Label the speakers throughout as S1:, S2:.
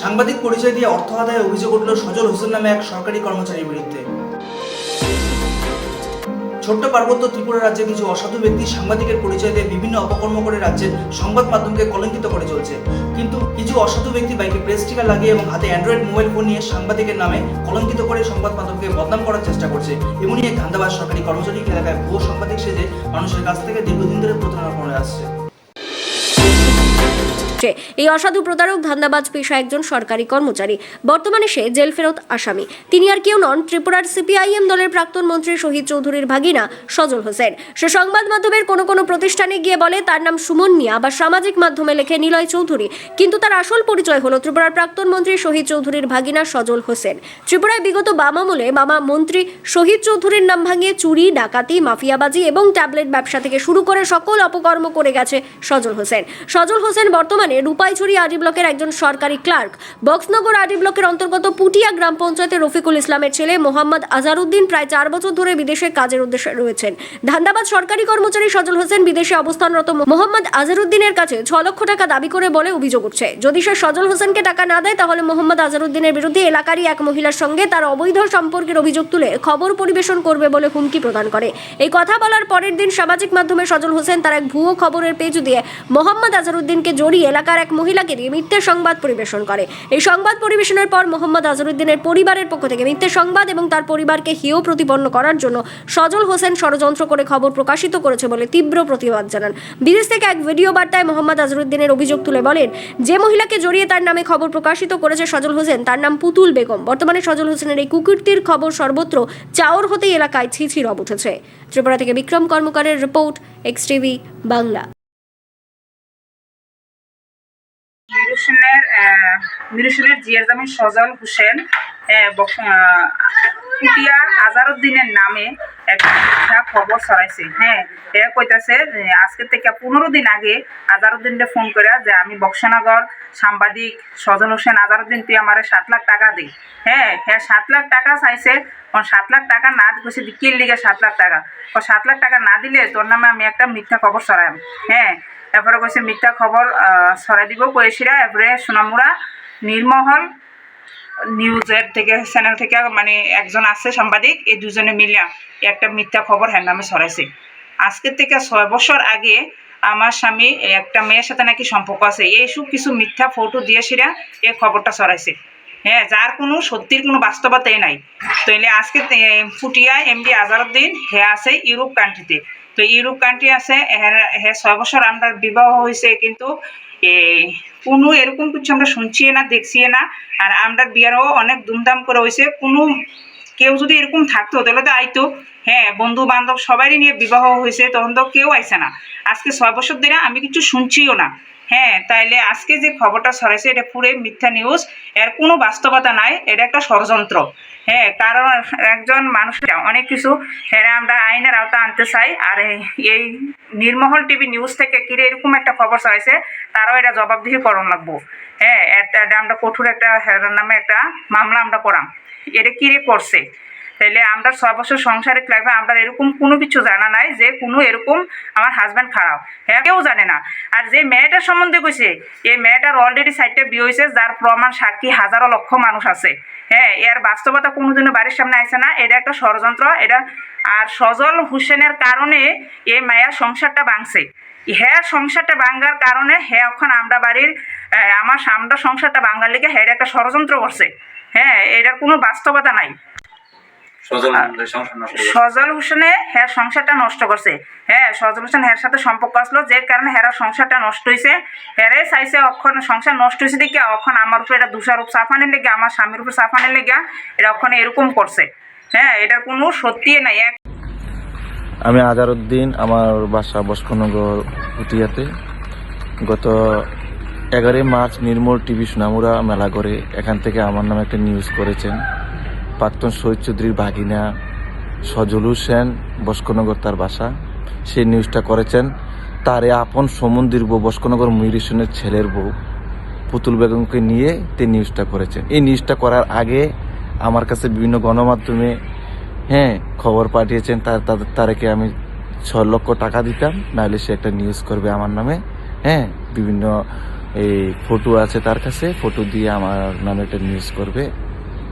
S1: সাংবাদিক পরিচয় দিয়ে অর্থ আদায়ে অভিযোগ উঠল সজল হোসেন নামে এক সরকারি কর্মচারীর বিরুদ্ধে। ছোট্ট পার্বত্য ত্রিপুরা রাজ্যে কিছু অসাধু ব্যক্তি সাংবাদিকের পরিচয় দিয়ে বিভিন্ন অপকর্ম করে রাজ্যের সংবাদ মাধ্যমকে কলঙ্কিত করে চলছে। কিন্তু কিছু অসাধু ব্যক্তি বাইকে প্রেস স্টিকার লাগিয়ে এবং হাতে অ্যান্ড্রয়েড মোবাইল ফোন নিয়ে সাংবাদিকের নামে কলঙ্কিত করে সংবাদ মাধ্যমকে বদনাম করার চেষ্টা করছে। এমনই এক ধান্দাবাজ সরকারি কর্মচারী এলাকায় ভুয়ো সাংবাদিক সেজে মানুষের কাছ থেকে দীর্ঘদিন ধরে প্রতারণা করে আসছে
S2: হচ্ছে। এই অসাধু প্রতারক ধান্দাবাজ পেশা একজন সরকারি কর্মচারী। বর্তমানে সে জেল ফেরত আসামি। তিনি আর কেউ নন, ত্রিপুরার সিপিআইএম দলের প্রাক্তন মন্ত্রী শহীদ চৌধুরীর ভাগিনা সজল হোসেন। সে সংবাদ মাধ্যমের কোনো কোনো প্রতিষ্ঠানে গিয়ে বলে, তার নাম সুমন মিয়া বা সামাজিক মাধ্যমে লেখে নিলয় চৌধুরী। কিন্তু তার আসল পরিচয় হলো ত্রিপুরার প্রাক্তন মন্ত্রী শহীদ চৌধুরীর ভাগিনা সজল হোসেন। ত্রিপুরায় বিগত বাম আমলে মামা মন্ত্রী শহীদ চৌধুরীর নাম ভাঙিয়ে চুরি, ডাকাতি, মাফিয়াবাজি এবং ট্যাবলেট ব্যবসা থেকে শুরু করে সকল অপকর্ম করে গেছে সজল হোসেন। সজল হোসেন বর্তমানে রূপাইছড়ি আডি ব্লকের একজন সরকারি ক্লার্ক, বক্সনগর আডি ব্লকের অন্তর্গত পুটিয়া গ্রাম পঞ্চায়েতের রফিকুল ইসলামের ছেলে মোহাম্মদ আজারউদ্দিন প্রায় চার বছর ধরে বিদেশে কাজের উদ্দেশ্যে রয়েছেন। ধান্দাবাদ সরকারি কর্মচারী সজল হোসেন বিদেশে অবস্থানরত মোহাম্মদ আজারউদ্দিনের কাছে ছ লক্ষ টাকা দাবি করে বলে অভিযোগ উঠছে। যদি সে সজল হোসেনকে টাকা না দেয়, তাহলে মোহাম্মদ আজারউদ্দিনের বিরুদ্ধে এলাকারই এক মহিলার সঙ্গে তার অবৈধ সম্পর্কের অভিযোগ তুলে খবর পরিবেশন করবে বলে হুমকি প্রদান করে। এই কথা বলার পরের দিন সামাজিক মাধ্যমে সজল হোসেন তার এক ভুয়ো খবরের পেজ দিয়ে মোহাম্মদ আজারউদ্দিনকে জড়িয়ে এলাকার এক মহিলাকে দিয়ে মিথ্যে সংবাদ পরিবেশন করে। এই সংবাদ পরিবেশনের পর মোহাম্মদ আজারউদ্দিনের পরিবারের পক্ষ থেকে মিথ্যে সংবাদ এবং তার পরিবারকে হেয় প্রতিপন্ন করার জন্য সজল হোসেন ষড়যন্ত্র করে খবর প্রকাশিত করেছে বলে তীব্র প্রতিবাদ জানান। বিদেশ থেকে এক ভিডিও বার্তায় মোহাম্মদ আজরুদ্দিনের অভিযোগ তুলে বলেন, যে মহিলাকে জড়িয়ে তার নামে খবর প্রকাশিত করেছে সজল হোসেন, তার নাম পুতুল বেগম। বর্তমানে সজল হোসেনের এই কুকীর্তির খবর সর্বত্র চাওর হতেই এলাকায় ছিছি রব উঠেছে। ত্রিপুরা থেকে বিক্রম কর্মকারের রিপোর্ট এক্স টিভি বাংলা।
S3: নিরসনের নিরসনের জিয়ার জামিন সজল হোসেন কুটিয়া আজারউদ্দিনের নামে একটা খবর ছড়াইছে। হ্যাঁ এ কইতাছে আজকে থেকে পনেরো দিন আগে আজারউদ্দিনকে ফোন করে যে আমি বক্সনগর সাংবাদিক সজল হোসেন আজারউদ্দিন, তুই আমার সাত লাখ টাকা দিই হ্যাঁ হ্যাঁ সাত লাখ টাকা চাইছে সাত লাখ টাকা না কইছে কি লিগে সাত লাখ টাকা। ও সাত লাখ টাকা না দিলে তোর নামে আমি একটা মিথ্যা খবর ছড়াইম। হ্যাঁ এরপরে কইছে, মিথ্যা খবর ছড়াই দিব কইছিরা এরপরে সোনামুড়া, নির্মহল নিউজের থেকে চ্যানেল থেকে মানে একজন আছে সাংবাদিক, এই দুজনে মিলিয়া একটা মিথ্যা খবর হ্যাঁ নামে ছড়াইছে। আজকের থেকে ছয় বছর আগে আমার স্বামী একটা মেয়ের সাথে নাকি সম্পর্ক আছে এইসব কিছু মিথ্যা ফটো দিয়ে সেরা এই খবরটা ছড়াইছে। হ্যাঁ যার কোনো সত্যির কোনো বাস্তবতাই নাই। তাইলে আজকে তে- ফুটিয়া এমডি আজারউদ্দিন, হে আছে ইউরোপ কান্ট্রিতে তো। ইউরোপ কান্ট্রি আছে এর- হে ছয় বছর আমরা বিবাহ হয়েছে কিন্তু কোনো এরকম কিছু আমরা শুনছি না দেখছি না। আর আমরা বিয়ারও অনেক ধুমধাম করে হয়েছে কোনো কেউ যদি এরকম থাকতো, তাহলে তো আইতো। হ্যাঁ বন্ধু বান্ধব সবারই নিয়ে বিবাহ হয়েছে, তখন তো কেউ আইসে না। আজকে ছয় বছর ধরে আমি কিছু শুনছিও না। হ্যাঁ তাইলে আজকে যে খবরটা ছড়াইছে, এটা পুরো মিথ্যা নিউজ এর কোনো বাস্তবতা নাই, এটা একটা ষড়যন্ত্র। হ্যাঁ কারণ একজন মানুষ অনেক কিছু হ্যাঁ আমরা আইনের আওতা আনতে চাই, আর এই- নির্মহল টিভি নিউজ থেকে কিরে এরকম একটা খবর ছড়াইছে, তারাও এটা জবাবদিহি করণ লাগবো। হ্যাঁ এটা আমরা কঠোর একটা হেরার নামে একটা মামলা আমরা করাম। এটা কিরে করছে? তাইলে আমরা ছয় বছর সংসারিক লাইফে আমরা এরকম কোনো কিছু জানা নাই যে কোনো এরকম আমার হাজব্যান্ড খারাপ। হ্যাঁ কেউ জানে না। আর যে মেয়েটার সম্বন্ধে কইছে, এই মেয়েটার অলরেডি সাইডটা বিয়ে হয়েছে যার প্রমাণ সাক্ষী হাজারো লক্ষ মানুষ আছে। হ্যাঁ এর বাস্তবতা কোনোদিনও বাড়ির সামনে আসে না। এটা একটা ষড়যন্ত্র, এটা আর সজল হোসেনের কারণে এই মায়ের সংসারটা ভাঙছে। হ্যাঁ সংসারটা ভাঙ্গার কারণে হ্যাঁ এখন আমরা বাড়ির আমার আমরা সংসারটা ভাঙ্গার লেগে হ্যাঁ একটা ষড়যন্ত্র করছে। হ্যাঁ এটার কোনো বাস্তবতা নাই।
S4: সজল সংসার নষ্ট করে।
S3: সজল হোসেনে হ্যাঁ সংসারটা নষ্ট করছে। হ্যাঁ সজল হোসেন হ্যার সাথে সম্পর্ক আসলো যে কারণে হেরার সংসারটা নষ্ট হয়েছে হেরে চাইছে অক্ষণ সংসার নষ্ট হয়েছে দেখে অক্ষণ আমার উপরে এটা দোষারোপ সাফানের লেগে আমার স্বামীর উপরে সাফানের লেগে এটা অক্ষণ এরকম করছে। হ্যাঁ এটার কোনো সত্যি নাই। এক
S5: আমি আজারউদ্দিন আমার বাসা বস্কনগর পুটিয়াতে গত এগারোই মার্চ নির্মল টিভি সোনামুরা মেলা করে এখান থেকে আমার নামে একটা নিউজ করেছেন। প্রাক্তন শহীদ চৌধুরীর ভাগিনা সজল হোসেন, বস্কনগর তার বাসা। সেই নিউজটা করেছেন তার এ আপন সমন্দির বউ, বস্কনগর ময়ূরেশনের ছেলের বউ, পুতুল বেগমকে নিয়ে তে নিউজটা করেছেন। এই নিউজটা করার আগে আমার কাছে বিভিন্ন গণমাধ্যমে হ্যাঁ খবর পাঠিয়েছেন তার তাদের তারাকে আমি ছ লক্ষ টাকা দিতাম, নাহলে সে একটা নিউজ করবে আমার নামে। হ্যাঁ বিভিন্ন এই ফটো আছে তার কাছে, ফটো দিয়ে আমার নামে একটা নিউজ করবে।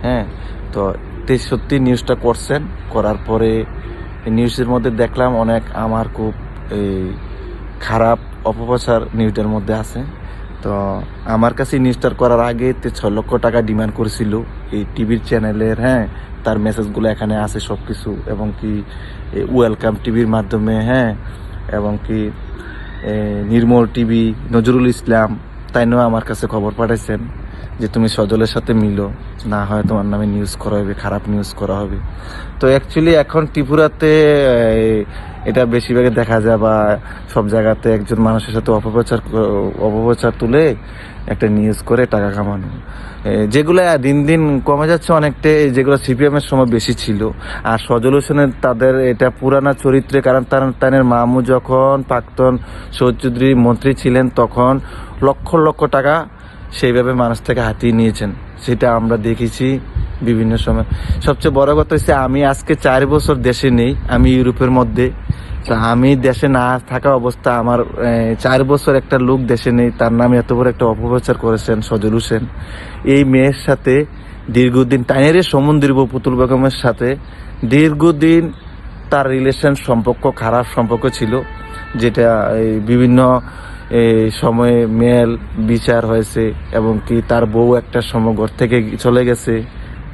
S5: হ্যাঁ তো সত্যি নিউজটা করছেন, করার পরে নিউজের মধ্যে দেখলাম অনেক আমার খুব এই খারাপ অপপ্রচার নিউজের মধ্যে আছে। তো আমার কাছে নিউজটার করার আগে তে ছ লক্ষ টাকা ডিমান্ড করেছিল এই টিভির চ্যানেলের হ্যাঁ তার মেসেজগুলো এখানে আছে সব কিছু এবং কি ওয়েলকাম টিভির মাধ্যমে হ্যাঁ এবং কি নির্মল টিভি, নজরুল ইসলাম তাইনও আমার কাছে খবর পাঠাইছেন। যে তুমি সজলের সাথে মিলো, না হয় তোমার নামে নিউজ করা হবে, খারাপ নিউজ করা হবে। তো অ্যাকচুয়ালি এখন ত্রিপুরাতে এটা বেশিরভাগে দেখা যায় বা সব জায়গাতে একজন মানুষের সাথে অপপ্রচার অপপ্রচার তুলে একটা নিউজ করে টাকা কামানো। যেগুলো দিন দিন কমে যাচ্ছে অনেকটাই, যেগুলো সিপিএমের সময় বেশি ছিল। আর সজল হোসেনের তাদের এটা পুরানা চরিত্রে, কারণ তার তাদের মামু যখন প্রাক্তন চৌধুরী মন্ত্রী ছিলেন, তখন লক্ষ লক্ষ টাকা সেইভাবে মানুষ থেকে হাতিয়ে নিয়েছেন। সেটা আমরা দেখেছি বিভিন্ন সময়। সবচেয়ে বড় কথা হচ্ছে, আমি আজকে চার বছর দেশে নেই, আমি ইউরোপের মধ্যে। তা আমি দেশে না থাকা অবস্থা, আমার চার বছর একটা লোক দেশে নেই, তার নামে এত বড় একটা অপপ্রচার করেছেন সজল হোসেন। এই মেয়ের সাথে দীর্ঘদিন টাইনের সমন্দির পুতুল বেগমের সাথে দীর্ঘদিন তার রিলেশন সম্পর্ক, খারাপ সম্পর্ক ছিল, যেটা বিভিন্ন সময়ে মেল বিচার হয়েছে এবং কি তার বউ একটা সময় ঘর থেকে চলে গেছে।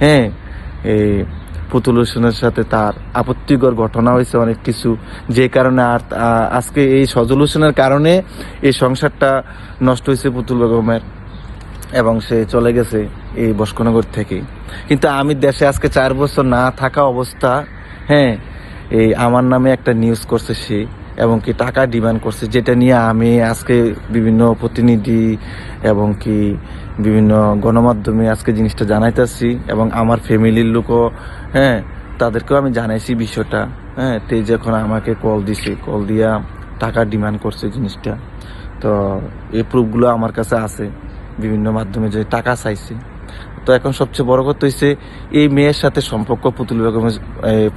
S5: হ্যাঁ এই পুতুল হোসেনের সাথে তার আপত্তিকর ঘটনা হয়েছে অনেক কিছু। যে কারণে আর আজকে এই সজল হোসেনের কারণে এই সংসারটা নষ্ট হয়েছে পুতুল বেগমের এবং সে চলে গেছে এই বস্কনগর থেকে। কিন্তু আমি দেশে আজকে চার বছর না থাকা অবস্থা হ্যাঁ এই আমার নামে একটা নিউজ করছে সে। এবং কি টাকা ডিমান্ড করছে, যেটা নিয়ে আমি আজকে বিভিন্ন প্রতিনিধি এবং কি বিভিন্ন গণমাধ্যমে আজকে জিনিসটা জানাইতেছি এবং আমার ফ্যামিলির লোকও হ্যাঁ তাদেরকেও আমি জানাইছি বিষয়টা হ্যাঁ তে যখন আমাকে কল দিছে কল দিয়া টাকা ডিমান্ড করছে জিনিসটা, তো এই প্রুফগুলো আমার কাছে আছে, বিভিন্ন মাধ্যমে যে টাকা চাইছে। তো এখন সবচেয়ে বড় কথা হচ্ছে এই মেয়ের সাথে সম্পর্ক পুতুল বেগমের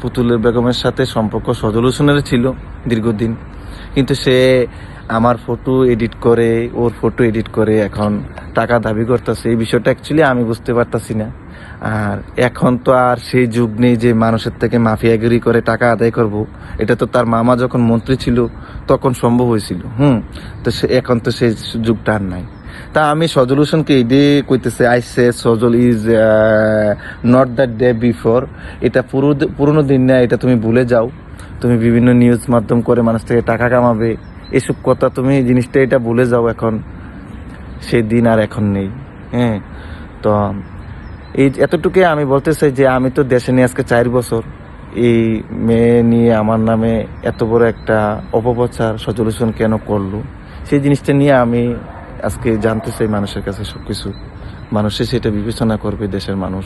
S5: পুতুল বেগমের সাথে সম্পর্ক সজল হোসেনের ছিল দীর্ঘদিন। কিন্তু সে আমার ফটো এডিট করে, ওর ফটো এডিট করে এখন টাকা দাবি করতেছে। এই বিষয়টা অ্যাকচুয়ালি আমি বুঝতে পারতাছি না। আর এখন তো আর সেই যুগ নেই যে মানুষের থেকে মাফিয়াগিরি করে টাকা আদায় করব। এটা তো তার মামা যখন মন্ত্রী ছিল, তখন সম্ভব হয়েছিল। হুম, তো সে, এখন তো সেই যুগটা আর নাই। তা আমি সজল হোসেনকে এডে কইতেছে, I say Sajal is not the day before এটা পুরো পুরোনো দিন না, এটা তুমি ভুলে যাও। তুমি বিভিন্ন নিউজ মাধ্যম করে মানুষ থেকে টাকা কামাবে। এসব কথা তুমি জিনিসটা এটা ভুলে যাও এখন। সেই দিন আর এখন নেই। হ্যাঁ তো এই এতটুকু আমি বলতে চাই যে আমি তো দেশে নিয়ে আজকে চার বছর। এই মেয়ে নিয়ে আমার নামে এত বড় একটা অপপ্রচার সজলিউশন কেন করল? সেই জিনিসটা নিয়ে আমি আজকে জানতে চাই মানুষের কাছে সবকিছু। মানুষে সেটা বিবেচনা করবে দেশের মানুষ।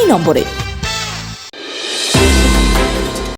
S6: এই নম্বরে।